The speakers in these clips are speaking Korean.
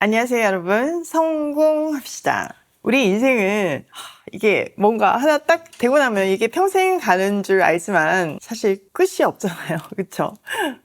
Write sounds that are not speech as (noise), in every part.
안녕하세요, 여러분. 성공합시다. 우리 인생은 하, 이게 뭔가 하나 딱 되고 나면 이게 평생 가는 줄 알지만 사실 끝이 없잖아요. (laughs) 그쵸?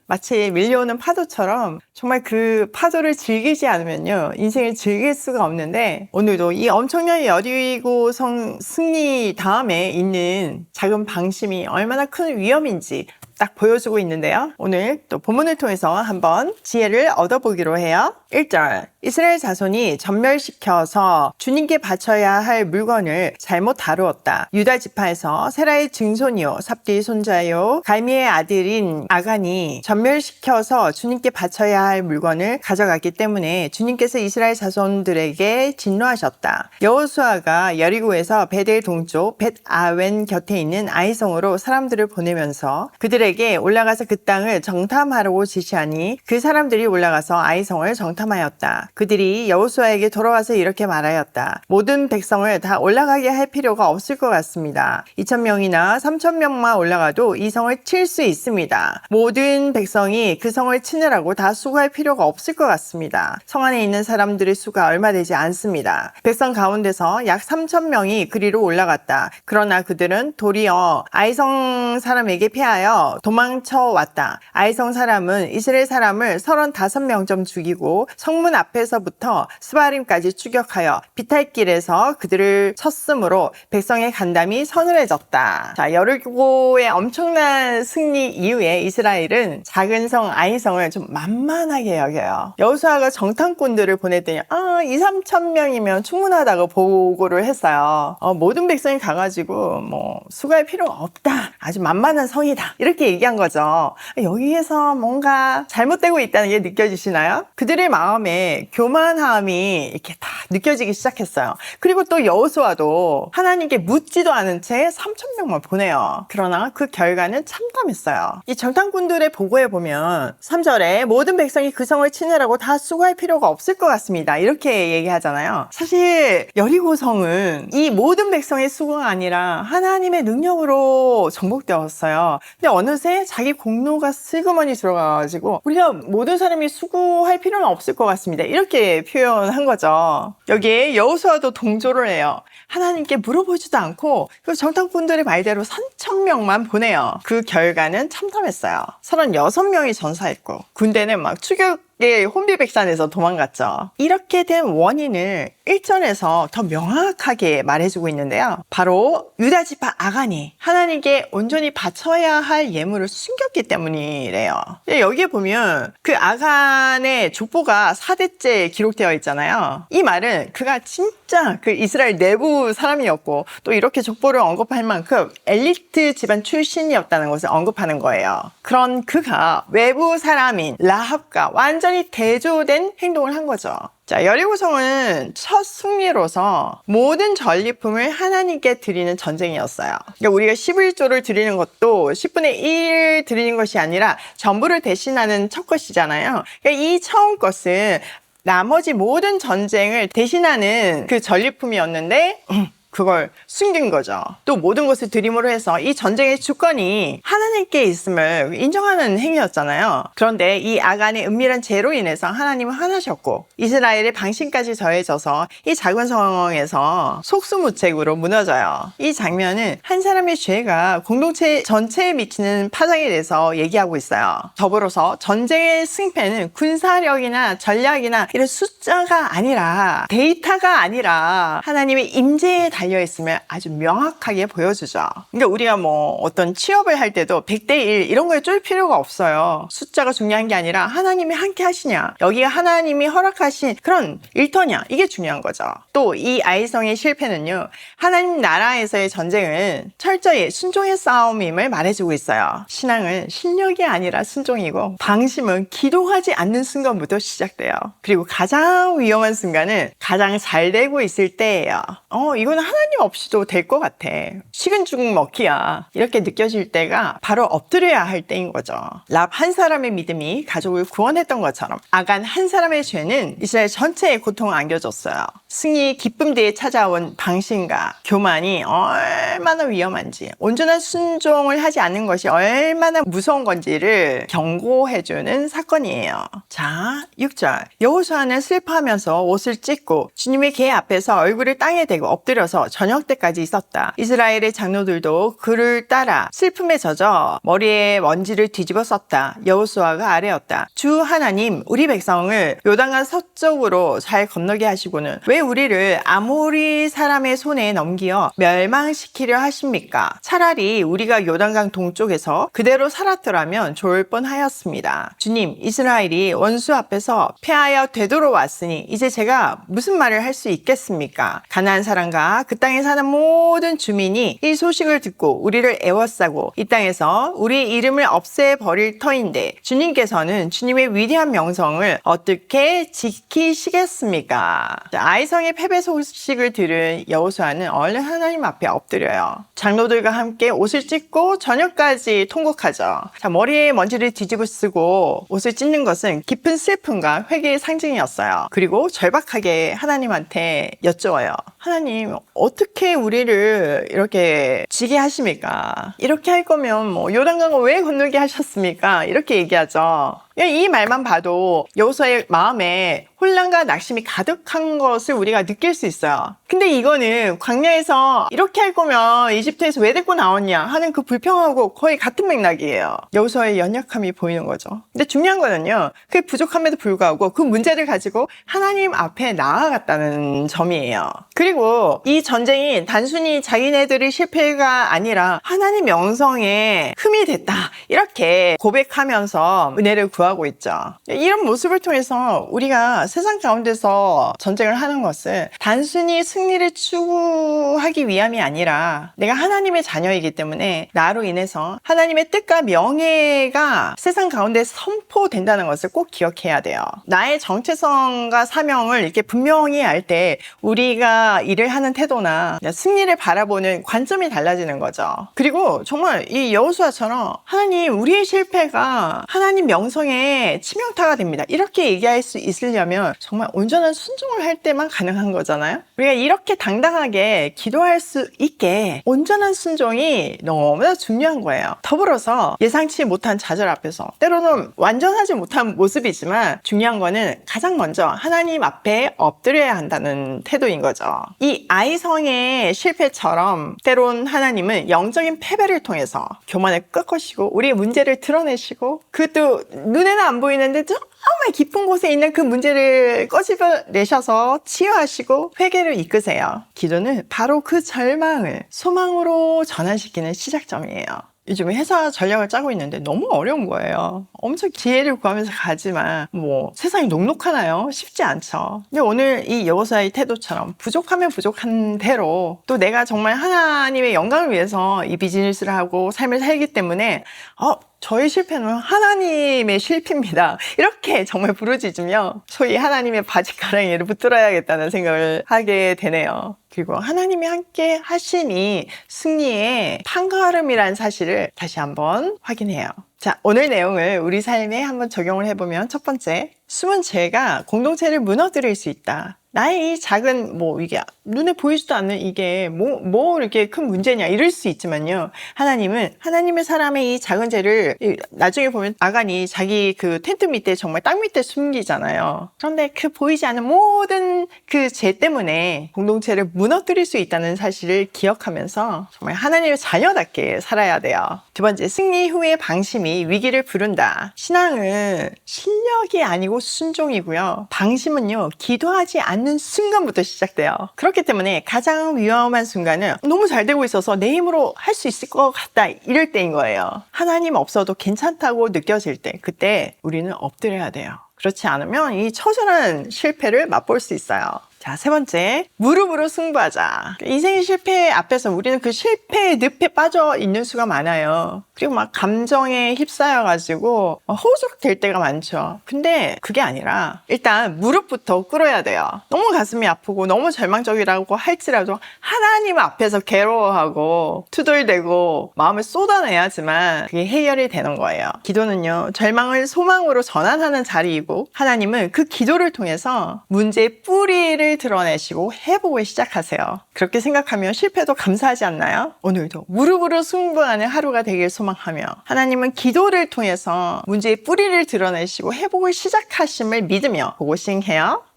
마치 밀려오는 파도처럼 정말 그 파도를 즐기지 않으면요. 인생을 즐길 수가 없는데 오늘도 이 엄청난 여리고 성 승리 다음에 있는 작은 방심이 얼마나 큰 위험인지 딱 보여주고 있는데요. 오늘 또 본문을 통해서 한번 지혜를 얻어보기로 해요. 1절. 이스라엘 자손이 전멸시켜서 주님께 바쳐야 할 물건을 잘못 다루었다. 유다 지파에서 세라의 증손이요, 삽디의 손자요, 갈미의 아들인 아간이 전멸시켜서 주님께 바쳐야 할 물건을 가져갔기 때문에 주님께서 이스라엘 자손들에게 진노하셨다. 여호수아가 여리고에서 베델 동쪽 벳 아웬 곁에 있는 아이성으로 사람들을 보내면서 그들 에게 올라가서 그 땅을 정탐하라고 지시하니 그 사람들이 올라가서 아이성을 정탐하였다. 그들이 여호수아에게 돌아와서 이렇게 말하였다. 모든 백성을 다 올라가게 할 필요가 없을 것 같습니다. 2천 명이나 3천 명만 올라가도 이 성을 칠 수 있습니다. 모든 백성이 그 성을 치느라고 다 수고할 필요가 없을 것 같습니다. 성 안에 있는 사람들의 수가 얼마 되지 않습니다. 백성 가운데서 약 3천 명이 그리로 올라갔다. 그러나 그들은 도리어 아이성 사람에게 피하여 도망쳐 왔다. 아이성 사람은 이스라엘 사람을 35명쯤 죽이고 성문 앞에서부터 스바림까지 추격하여 비탈길에서 그들을 쳤으므로 백성의 간담이 서늘해졌다. 자, 여리고의 엄청난 승리 이후에 이스라엘은 작은 성 아이성을 좀 만만하게 여겨요. 여호수아가 정탐꾼들을 보냈더니 아, 2, 3천 명이면 충분하다고 보고를 했어요. 어, 모든 백성이 가가지고 뭐 수고할 필요가 없다. 아주 만만한 성이다. 이렇게 얘기한 거죠. 여기에서 뭔가 잘못되고 있다는 게 느껴지시나요? 그들의 마음에 교만함이 이렇게 다 느껴지기 시작했어요. 그리고 또 여호수아도 하나님께 묻지도 않은 채 3천 명만 보내요. 그러나 그 결과는 참담했어요. 이 정탐꾼들의 보고에 보면 3절에 모든 백성이 그 성을 치느라고 다 수고할 필요가 없을 것 같습니다. 이렇게 얘기하잖아요. 사실 여리고 성은 이 모든 백성의 수고가 아니라 하나님의 능력으로 정복되었어요. 근데 어느 새 자기 공로가 슬그머니 들어가가지고 우리가 모든 사람이 수고할 필요는 없을 것 같습니다. 이렇게 표현한 거죠. 여기에 여호수아도 동조를 해요. 하나님께 물어보지도 않고 그 정탐꾼들의 말대로 3천 명만 보내요. 그 결과는 참담했어요. 36명이 전사했고 군대는 막 추격 의 혼비백산에서 도망갔죠. 이렇게 된 원인을 1절에서 더 명확하게 말해주고 있는데요. 바로 유다 지파 아간이 하나님께 온전히 바쳐야 할 예물을 숨겼기 때문이래요. 근데 여기에 보면 그 아간의 족보가 4대째 기록되어 있잖아요. 이 말은 그가 진 짜 그 이스라엘 내부 사람이었고 또 이렇게 족보를 언급할 만큼 엘리트 집안 출신이었다는 것을 언급하는 거예요. 그런 그가 외부 사람인 라합과 완전히 대조된 행동을 한 거죠. 자, 여리고성은 첫 승리로서 모든 전리품을 하나님께 드리는 전쟁이었어요. 그러니까 우리가 11조를 드리는 것도 10분의 1 드리는 것이 아니라 전부를 대신하는 첫 것이잖아요. 그러니까 이 처음 것은 나머지 모든 전쟁을 대신하는 그 전리품이었는데, 음, 그걸 숨긴 거죠. 또 모든 것을 드림으로 해서 이 전쟁의 주권이 하나님께 있음을 인정하는 행위였잖아요. 그런데 이 아간의 은밀한 죄로 인해서 하나님은 화나셨고 이스라엘의 방심까지 더해져서 이 작은 상황에서 속수무책으로 무너져요. 이 장면은 한 사람의 죄가 공동체 전체에 미치는 파장에 대해서 얘기하고 있어요. 더불어서 전쟁의 승패는 군사력이나 전략이나 이런 숫자가 아니라 데이터가 아니라 하나님의 임재에 달려 있으면 아주 명확하게 보여주죠. 그러니까 우리가 뭐 어떤 취업을 할 때도 100대 1 이런 거에 쫄 필요가 없어요. 숫자가 중요한 게 아니라 하나님이 함께 하시냐, 여기가 하나님이 허락하신 그런 일터냐, 이게 중요한 거죠. 또 이 아이성의 실패는요, 하나님 나라에서의 전쟁은 철저히 순종의 싸움임을 말해주고 있어요. 신앙은 실력이 아니라 순종이고, 방심은 기도하지 않는 순간부터 시작돼요. 그리고 가장 위험한 순간은 가장 잘 되고 있을 때예요. 어, 이거는 하나님 없이도 될 것 같아. 식은 죽 먹기야. 이렇게 느껴질 때가 바로 엎드려야 할 때인 거죠. 랍 한 사람의 믿음이 가족을 구원했던 것처럼 아간 한 사람의 죄는 이스라엘 전체에 고통을 안겨줬어요. 승리의 기쁨 뒤에 찾아온 방신과 교만이 얼마나 위험한지 온전한 순종을 하지 않는 것이 얼마나 무서운 건지를 경고해주는 사건이에요. 자, 6절 여호수아는 슬퍼하면서 옷을 찢고 주님의 계 앞에서 얼굴을 땅에 대고 엎드려서 저녁 때까지 있었다. 이스라엘의 장로들도 그를 따라 슬픔에 젖어 머리에 먼지를 뒤집어 썼다. 여호수아가 아래였다. 주 하나님 우리 백성을 요단강 서쪽으로 잘 건너게 하시고는 왜 우리를 아모리 사람의 손에 넘기어 멸망시키려 하십니까? 차라리 우리가 요단강 동쪽에서 그대로 살았더라면 좋을 뻔하였습니다. 주님, 이스라엘이 원수 앞에서 패하여 되돌아왔으니 이제 제가 무슨 말을 할 수 있겠습니까? 가나안 사람과 그 땅에 사는 모든 주민이 이 소식을 듣고 우리를 애워싸고 이 땅에서 우리 이름을 없애 버릴 터인데 주님께서는 주님의 위대한 명성을 어떻게 지키시겠습니까? 자, 아이성의 패배 소식을 들은 여호수아는 얼른 하나님 앞에 엎드려요. 장로들과 함께 옷을 찢고 저녁까지 통곡하죠. 자, 머리에 먼지를 뒤집어 쓰고 옷을 찢는 것은 깊은 슬픔과 회개의 상징이었어요. 그리고 절박하게 하나님한테 여쭤요. 하나님, 어떻게 우리를 이렇게 지게 하십니까? 이렇게 할 거면 뭐 요단강을 왜 건너게 하셨습니까? 이렇게 얘기하죠. 이 말만 봐도 여호수아의 마음에 혼란과 낙심이 가득한 것을 우리가 느낄 수 있어요. 근데 이거는 광야에서 이렇게 할 거면 이집트에서 왜 데리고 나왔냐 하는 그 불평하고 거의 같은 맥락이에요. 여호수아의 연약함이 보이는 거죠. 근데 중요한 거는요. 그 부족함에도 불구하고 그 문제를 가지고 하나님 앞에 나아갔다는 점이에요. 그리고 이 전쟁이 단순히 자기네들의 실패가 아니라 하나님 명성에 흠이 됐다. 이렇게 고백하면서 은혜를 구하고 있죠. 이런 모습을 통해서 우리가 세상 가운데서 전쟁을 하는 것은 단순히 승리 를 추구하기 위함이 아니라 내가 하나님의 자녀이기 때문에 나로 인해서 하나님의 뜻과 명예가 세상 가운데 선포된다는 것을 꼭 기억해야 돼요. 나의 정체성과 사명을 이렇게 분명히 알 때 우리가 일을 하는 태도나 승리를 바라보는 관점이 달라지는 거죠. 그리고 정말 이 여호수아처럼 하나님 우리의 실패가 하나님 명성에 치명타가 됩니다. 이렇게 얘기할 수 있으려면 정말 온전한 순종을 할 때만 가능한 거잖아요. 우리가 이렇게 당당하게 기도할 수 있게 온전한 순종이 너무나 중요한 거예요. 더불어서 예상치 못한 좌절 앞에서 때로는 완전하지 못한 모습이지만 중요한 거는 가장 먼저 하나님 앞에 엎드려야 한다는 태도인 거죠. 이 아이성의 실패처럼 때론 하나님은 영적인 패배를 통해서 교만을 꺾으시고 우리의 문제를 드러내시고 그것도 눈에는 안 보이는데 정말 깊은 곳에 있는 그 문제를 꺼집어내셔서 치유하시고 회개를 이끄세요. 기도는 바로 그 절망을 소망으로 전환시키는 시작점이에요. 요즘 회사 전략을 짜고 있는데 너무 어려운 거예요. 엄청 기회를 구하면서 가지만 뭐 세상이 녹록하나요? 쉽지 않죠. 근데 오늘 이 여호사의 태도처럼 부족하면 부족한 대로 또 내가 정말 하나님의 영광을 위해서 이 비즈니스를 하고 삶을 살기 때문에 어 저의 실패는 하나님의 실패입니다. 이렇게 정말 부르짖으며 소위 하나님의 바지가랑이를 붙들어야겠다는 생각을 하게 되네요. 그리고 하나님이 함께 하심이 승리의 판가름이라는 사실을 다시 한번 확인해요. 자, 오늘 내용을 우리 삶에 한번 적용을 해보면 첫 번째, 숨은 죄가 공동체를 무너뜨릴 수 있다. 나의 이 작은 뭐 이게 눈에 보이지도 않는 이게 뭐, 뭐 이렇게 큰 문제냐 이럴 수 있지만요. 하나님은 하나님의 사람의 이 작은 죄를 나중에 보면 아간이 자기 그 텐트 밑에 정말 땅 밑에 숨기잖아요. 그런데 그 보이지 않는 모든 그 죄 때문에 공동체를 무너뜨릴 수 있다는 사실을 기억하면서 정말 하나님의 자녀답게 살아야 돼요. 두 번째, 승리 후의 방심이 위기를 부른다. 신앙은 실력이 아니고 순종이고요. 방심은요, 기도하지 않는 순간부터 시작돼요. 그렇기 때문에 가장 위험한 순간은 너무 잘 되고 있어서 내 힘으로 할 수 있을 것 같다. 이럴 때인 거예요. 하나님 없어도 괜찮다고 느껴질 때, 그때 우리는 엎드려야 돼요. 그렇지 않으면 이 처절한 실패를 맛볼 수 있어요. 자, 세 번째. 무릎으로 승부하자. 인생 실패 앞에서 우리는 그 실패의 늪에 빠져 있는 수가 많아요. 그리고 막 감정에 휩싸여가지고 호소될 때가 많죠. 근데 그게 아니라 일단 무릎부터 꿇어야 돼요. 너무 가슴이 아프고 너무 절망적이라고 할지라도 하나님 앞에서 괴로워하고 투덜대고 마음을 쏟아내야지만 그게 해결이 되는 거예요. 기도는요, 절망을 소망으로 전환하는 자리이고 하나님은 그 기도를 통해서 문제의 뿌리를 드러내시고 회복을 시작하세요. 그렇게 생각하면 실패도 감사하지 않나요? 오늘도 무릎으로 승부하는 하루가 되길 소망하며 하나님은 기도를 통해서 문제의 뿌리를 드러내시고 회복을 시작하심을 믿으며 고고싱해요.